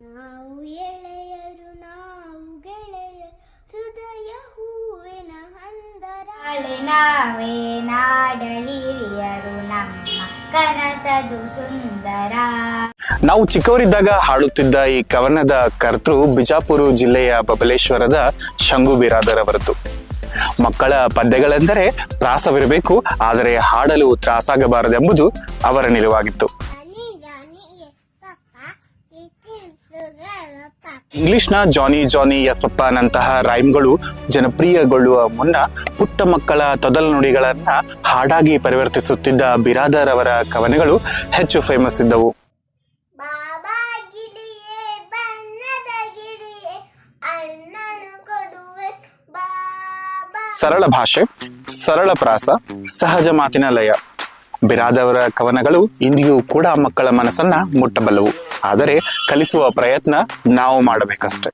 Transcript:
ನಾವು ಎಳೆಯರು ನಾವು ಗೆಳೆಯರು ಹೃದಯ ಹೂವಿನ ಹಂದರಾಳೆ ನಾವೇ ನಾಡ ಹಿರಿಯರು ನಮ್ಮ ಕನಸದು ಸುಂದರ. ನಾವು ಚಿಕ್ಕವರಿದ್ದಾಗ ಹಾಡುತ್ತಿದ್ದ ಈ ಕವನದ ಕರ್ತೃ ಬಿಜಾಪುರ ಜಿಲ್ಲೆಯ ಬಬಲೇಶ್ವರದ ಶಂಗು ಬಿರಾದರವರದ್ದು ಮಕ್ಕಳ ಪದ್ಯಗಳೆಂದರೆ ಪ್ರಾಸವಿರಬೇಕು ಆದರೆ ಹಾಡಲು ತ್ರಾಸಾಗಬಾರದೆಂಬುದು ಅವರ ನಿಲುವಾಗಿತ್ತು ಜಾನಿ ಜಾನಿ ಎಸ್ ಪಪ್ಪ ಇತಿಸುಗಳಪ್ಪ ಇಂಗ್ಲಿಷ್ನ ಜಾನಿ ಜಾನಿ ಎಸ್ ಪಪ್ಪನಂತಹ ರೈಮ್ಗಳು ಜನಪ್ರಿಯಗೊಳ್ಳುವ ಮುನ್ನ ಪುಟ್ಟ ಮಕ್ಕಳ ತೊದಲು ನುಡಿಗಳನ್ನ ಹಾಡಾಗಿ ಪರಿವರ್ತಿಸುತ್ತಿದ್ದ ಬಿರಾದರ್ ಅವರ ಕವನಗಳು ಹೆಚ್ಚು ಫೇಮಸ್ ಇದ್ದವು. ಸರಳ ಭಾಷೆ ಸರಳ ಪ್ರಾಸ ಸಹಜ ಮಾತಿನ ಲಯ. ಬಿರಾದವರ ಕವನಗಳು ಇಂದಿಗೂ ಕೂಡ ಮಕ್ಕಳ ಮನಸ್ಸನ್ನ ಮುಟ್ಟಬಲ್ಲವು. ಆದರೆ ಕಲಿಸುವ ಪ್ರಯತ್ನ ನಾವು ಮಾಡಬೇಕಷ್ಟೆ.